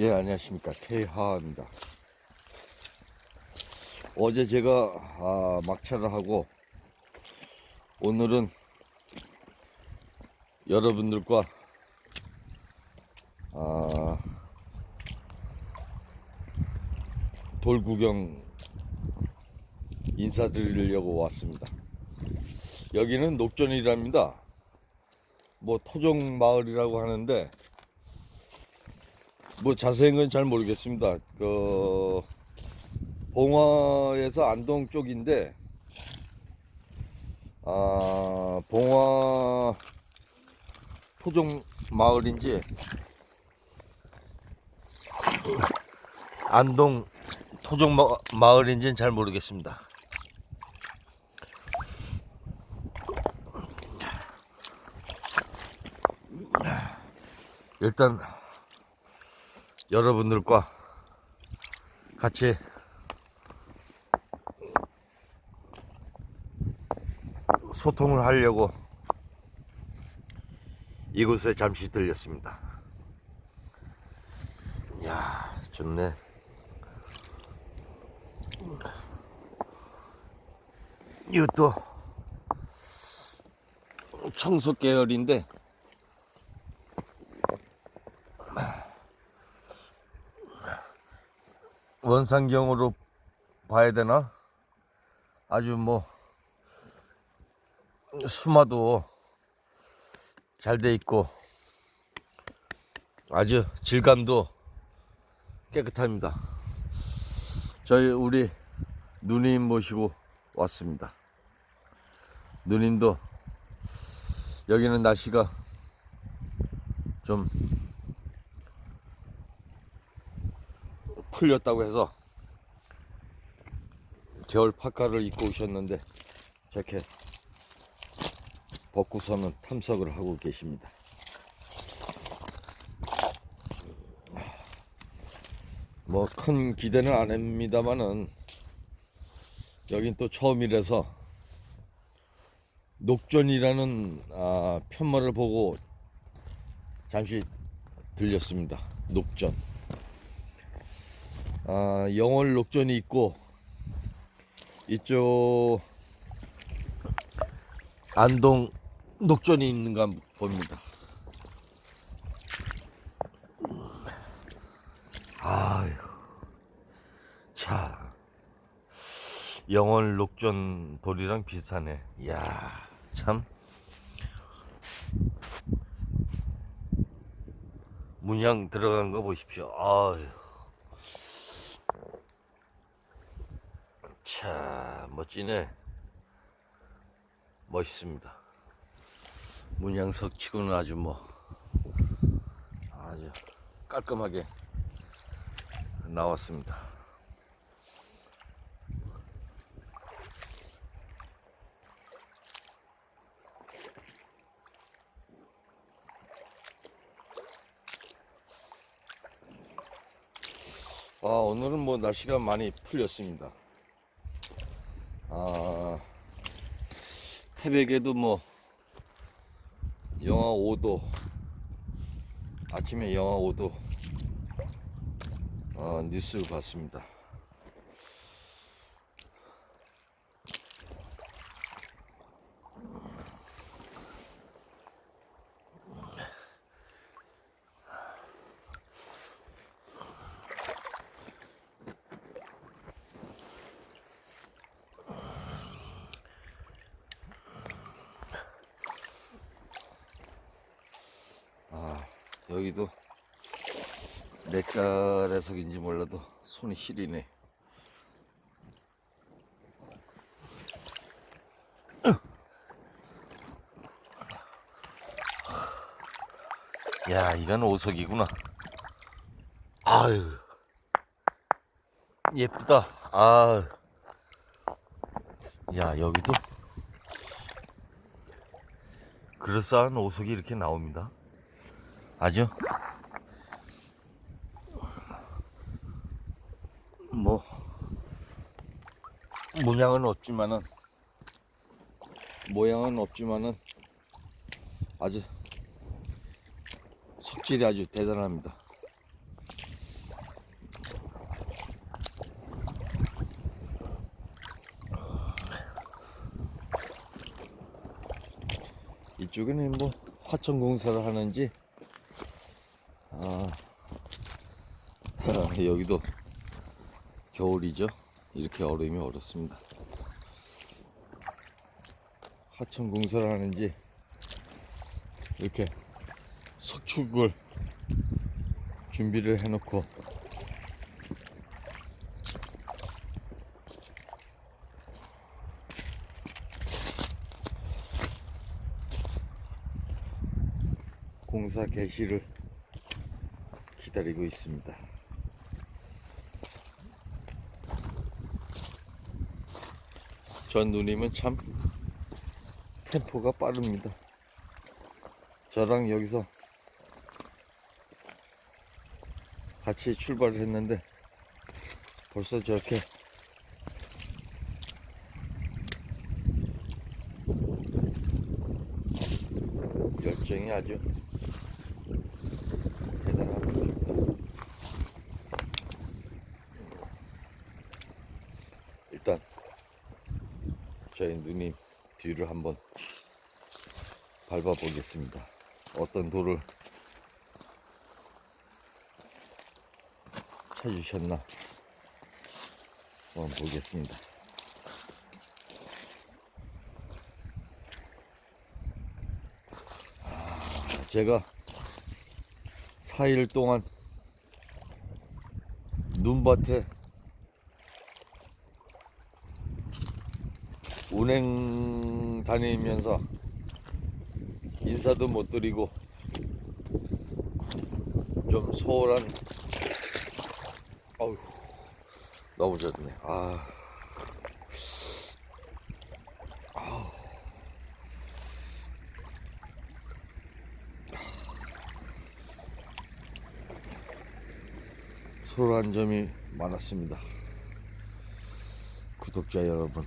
예, 안녕하십니까. K하입니다. 어제 제가 아, 막차를 하고 오늘은 여러분들과 아, 돌 구경 인사드리려고 왔습니다. 여기는 녹전이랍니다. 뭐 토종 마을이라고 하는데 뭐 자세한 건 잘 모르겠습니다. 그 봉화에서 안동 쪽인데 아 봉화 토종 마을인지 안동 토종 마, 마을인지는 잘 모르겠습니다. 일단 여러분들과 같이 소통을 하려고 이곳에 잠시 들렸습니다. 야, 좋네. 이것도 청소 계열인데 원상경으로 봐야 되나? 아주 뭐 수마도 잘 돼 있고 아주 질감도 깨끗합니다. 저희 우리 누님 모시고 왔습니다. 누님도 여기는 날씨가 좀 풀렸다고 해서 겨울 파카를 입고 오셨는데 저렇게 벗고서는 탐석을 하고 계십니다. 뭐 큰 기대는 안 합니다만은 여긴 또 처음이라서 녹전이라는 아, 편말을 보고 잠시 들렸습니다. 녹전. 아, 영월 녹전이 있고 이쪽 안동 녹전이 있는가 봅니다. 아유, 자, 영월 녹전 돌이랑 비슷하네. 이야, 참. 문양 들어간 거 보십시오. 아유. 자, 멋지네. 멋있습니다. 문양석 치고는 아주 뭐, 아주 깔끔하게 나왔습니다. 아, 오늘은 뭐 날씨가 많이 풀렸습니다. 아, 태백에도 뭐 영하 5도 아침에 영하 5도 어, 뉴스 봤습니다. 여기도 내 깔에서인지 몰라도 손이 시리네. 야, 이건 오석이구나. 아유, 예쁘다. 아, 야, 여기도 그럴싸한 오석이 이렇게 나옵니다. 아주 뭐 모양은 없지만은 모양은 없지만은 아주 속질이 아주 대단합니다. 이쪽에는 뭐 화천공사를 하는지 아. 여기도 겨울이죠? 이렇게 얼음이 얼었습니다. 하천 공사를 하는지 이렇게 석축을 준비를 해놓고 공사 개시를 기다리고 있습니다. 전 누님은 참 템포가 빠릅니다. 저랑 여기서 같이 출발을 했는데 벌써 저렇게 열정이 아주 대단합니다. 일단 저희 누님 뒤를 한번 밟아 보겠습니다. 어떤 돌을 찾으셨나 한번 보겠습니다. 아, 제가 4일 동안 눈밭에 운행 다니면서 인사도 못 드리고 좀 소홀한 어우 너무 좋네. 아. 아우. 소홀한 점이 많았습니다. 구독자 여러분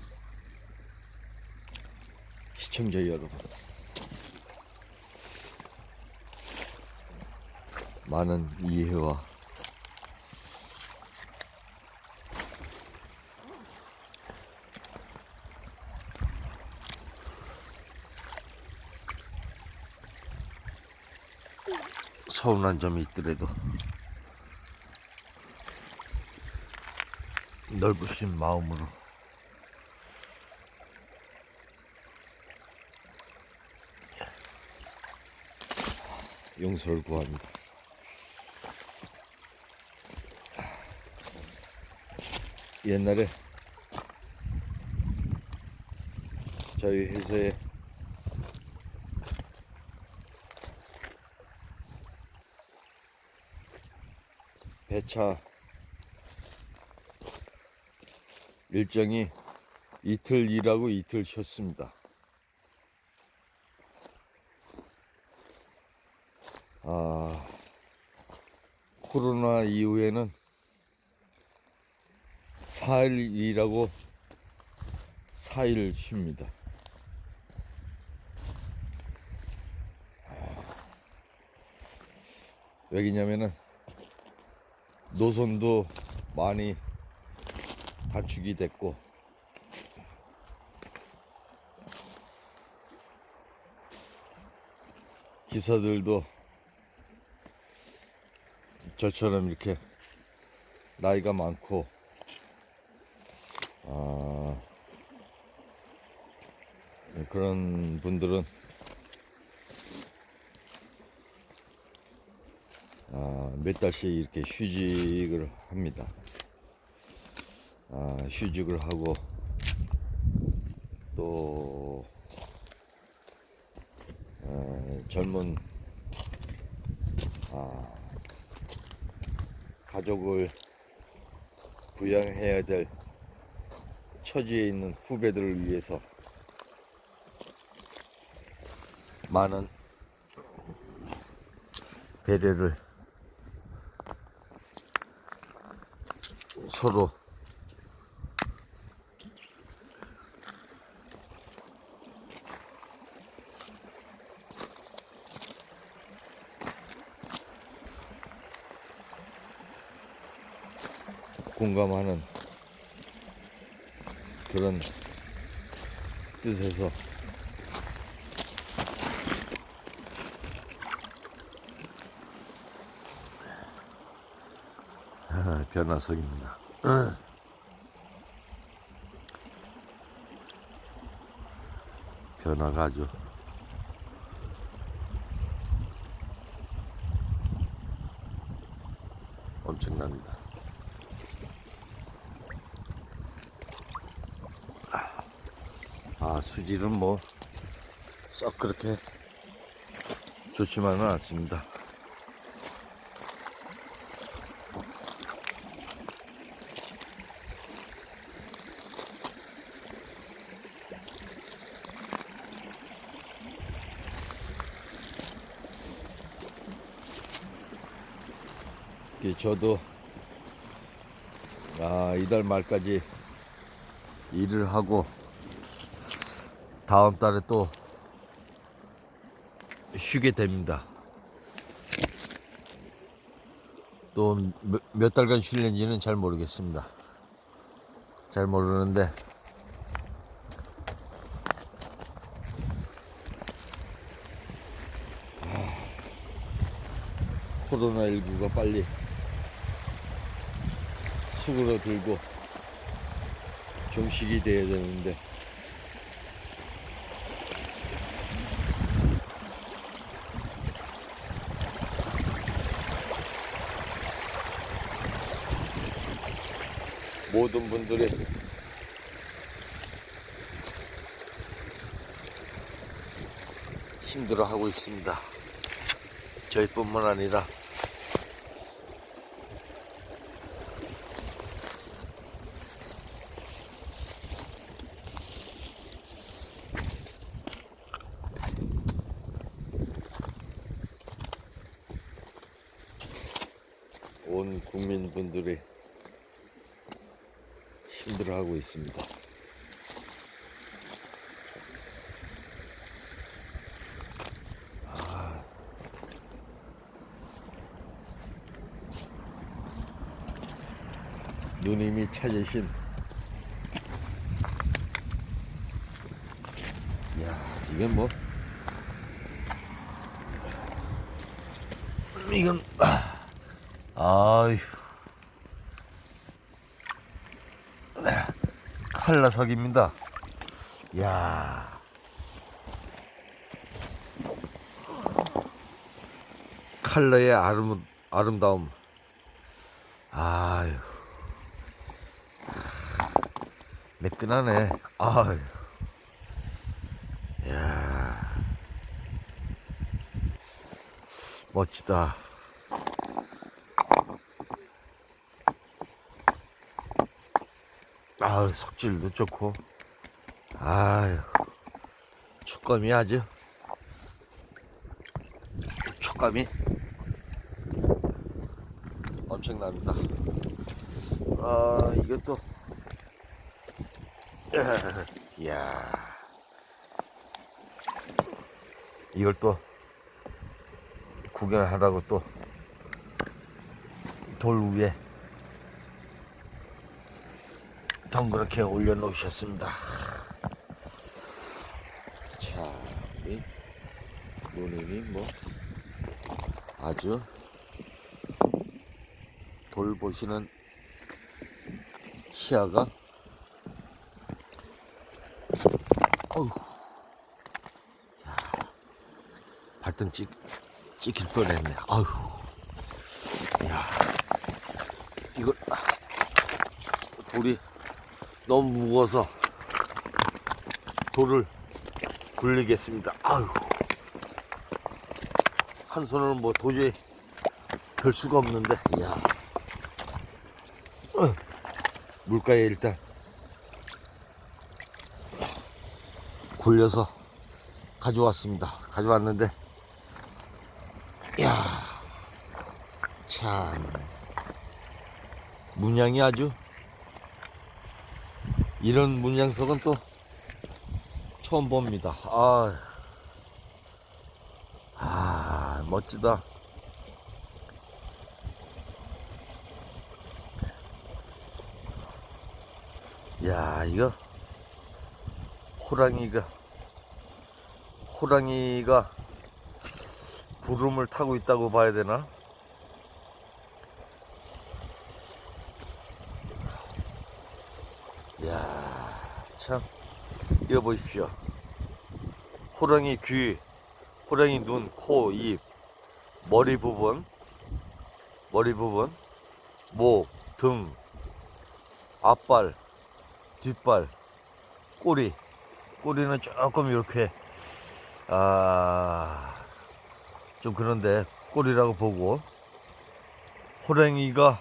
시청자 여러분. 많은 이해와 서운한 점이 있더라도 넓으신 마음으로 용서를 구합니다. 옛날에 저희 회사에 배차 일정이 이틀 일하고 이틀 쉬었습니다. 아, 코로나 이후에는 4일 일하고 4일 쉽니다. 왜냐면은 노선도 많이 단축이 됐고 기사들도 저처럼 이렇게 나이가 많고 아, 그런 분들은 아, 몇 달씩 이렇게 휴직을 합니다. 아, 휴직을 하고 또 어, 젊은 아, 가족을 부양해야 될 처지에 있는 후배들을 위해서 많은 배려를 서로 공감하는 그런 뜻에서 변화성입니다. 변화가 아주 엄청납니다. 수질은 뭐 썩 그렇게 좋지만은 않습니다. 이 저도 아 이달 말까지 일을 하고 다음 달에 또 쉬게 됩니다. 또 몇 달간 쉴는지는 잘 모르겠습니다. 잘 모르는데 코로나19가 빨리 수그러들고 종식이 돼야 되는데 모든 분들이 힘들어하고 있습니다. 저희뿐만 아니라 온 국민분들이 힘들어하고 있습니다. 아. 누님이 찾으신 야 이게 뭐 이건 아휴 칼라석입니다. 야. 칼라의 아름, 아름다움. 아유. 매끈하네. 아유. 야. 멋지다. 아유, 석질도 좋고. 아유, 촉감이 아주. 촉감이 엄청납니다. 아, 이것도. 이야. 이걸 또 구경하라고 또 돌 위에 덩그렇게 올려놓으셨습니다. 자, 이 누님이 뭐 아주 돌보시는 시야가 어우, 야, 발등 찍 찍힐 뻔했네. 아유, 야, 이걸 돌이 너무 무거워서 돌을 굴리겠습니다. 아유. 한 손으로 뭐 도저히 들 수가 없는데, 이야. 어, 물가에 일단 굴려서 가져왔습니다. 가져왔는데, 이야. 참. 문양이 아주 이런 문양석은 또 처음 봅니다. 아, 아 멋지다. 야, 이거 호랑이가 호랑이가 구름을 타고 있다고 봐야 되나? 참 이거 보십시오. 호랑이 귀, 호랑이 눈, 코, 입, 머리 부분, 머리 부분, 목, 등, 앞발, 뒷발, 꼬리. 꼬리는 조금 이렇게 아, 좀 그런데 꼬리라고 보고 호랑이가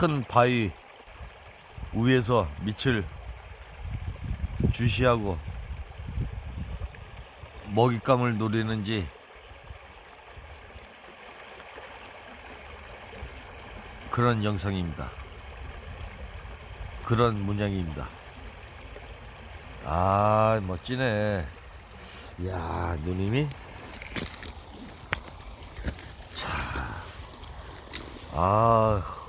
큰 바위 위에서 밑을 주시하고 먹잇감을 노리는지 그런 영상입니다. 그런 문양입니다. 아 멋지네. 야 누님이 자, 아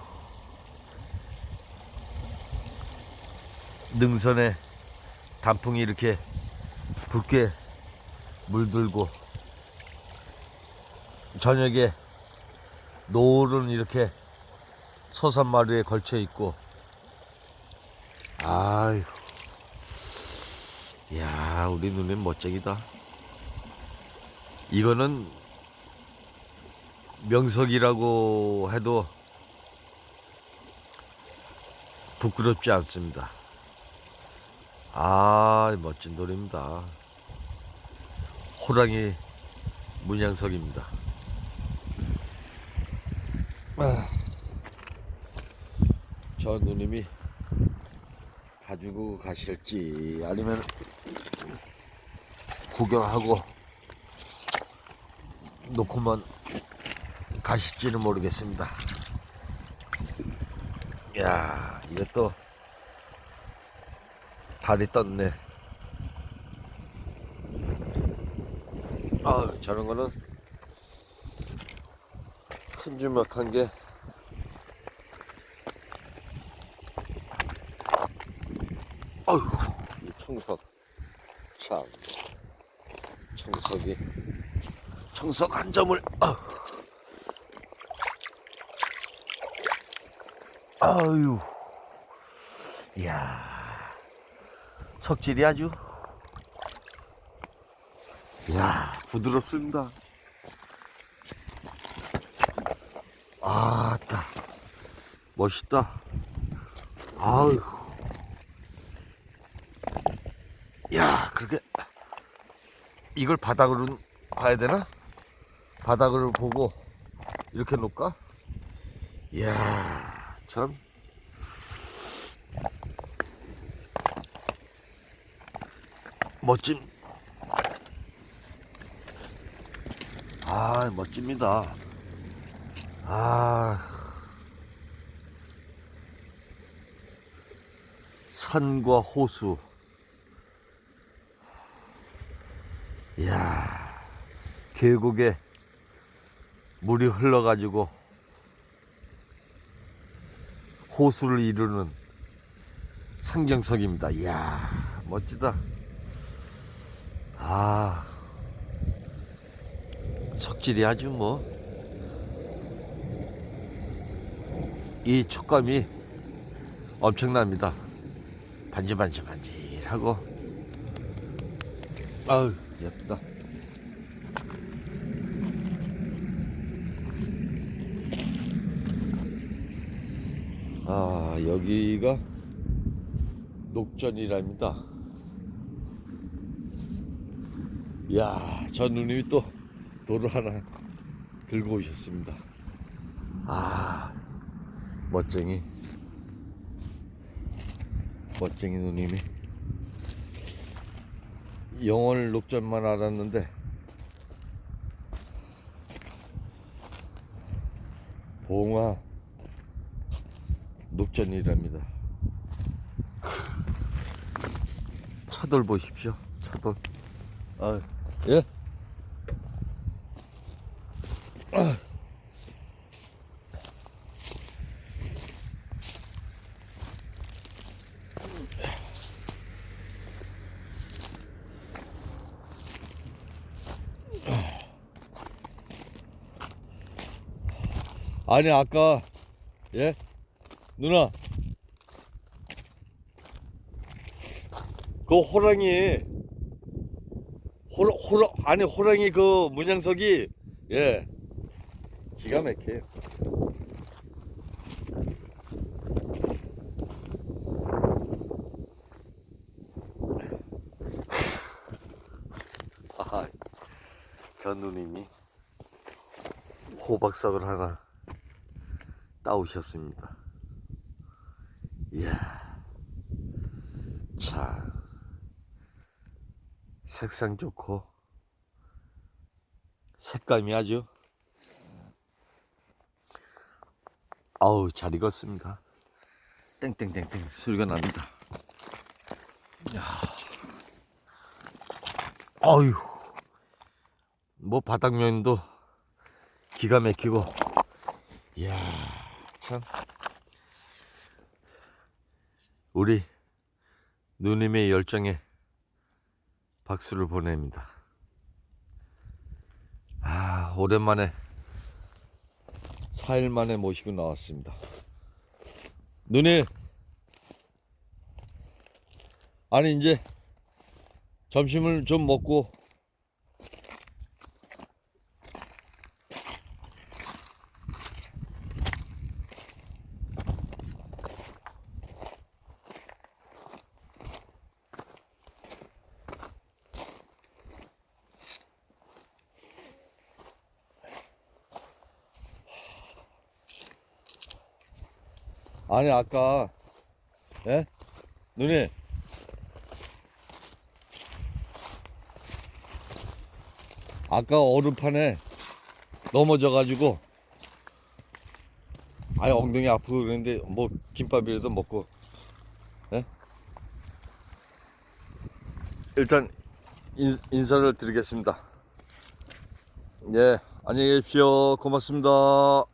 능선에 단풍이 이렇게 붉게 물들고 저녁에 노을은 이렇게 서산마루에 걸쳐 있고. 아유 야 우리 누님 멋쟁이다. 이거는 명석이라고 해도 부끄럽지 않습니다 아 멋진 돌입니다. 호랑이 문양석입니다. 아, 저 누님이 가지고 가실지 아니면 구경하고 놓고만 가실지는 모르겠습니다. 야 이것도 달이 떴네. 아, 저런 거는 큼지막한 게 아유, 이 청석 참 청석이 청석 한 점을 아유. 아유, 이야. 석질이 아주. 야 부드럽습니다. 아따 멋있다. 아유. 야 그렇게 이걸 바닥으로 봐야 되나? 바닥으로 보고 이렇게 놓을까? 이야 참 멋짐. 아, 멋집니다. 아. 산과 호수. 이야, 계곡에 물이 흘러가지고 호수를 이루는 상경석입니다. 이야, 멋지다. 아, 석질이 아주 뭐, 이 촉감이 엄청납니다. 반질반질반질하고, 아우, 예쁘다. 아, 여기가 녹전이랍니다. 이야, 저 누님이 또 돌을 하나 들고 오셨습니다. 아, 멋쟁이. 멋쟁이 누님이. 영월 녹전만 알았는데, 봉화 녹전이랍니다. 차돌 보십시오. 차돌. 아, 예? 아. 아니 아까 예? 누나. 그 호랑이 호라 호라 아니 호랑이 그 문양석이 예 기가 막혀요. 아하, 저 누님이 호박석을 하나 따오셨습니다. 이야, 참 색상 좋고 색감이 아주 아우 잘 익었습니다. 땡땡땡땡 소리가 납니다. 야, 아유, 뭐 바닥면도 기가 막히고, 이야 참. 우리 누님의 열정에 박수를 보냅니다. 아, 오랜만에 4일 만에 모시고 나왔습니다. 누님, 아니, 이제 점심을 좀 먹고 아니 아까 예? 누님 아까 얼음판에 넘어져 가지고 아예 엉덩이 아프고 그랬는데 뭐 김밥이라도 먹고 예? 일단 인, 인사를 드리겠습니다 예 안녕히 계십시오 고맙습니다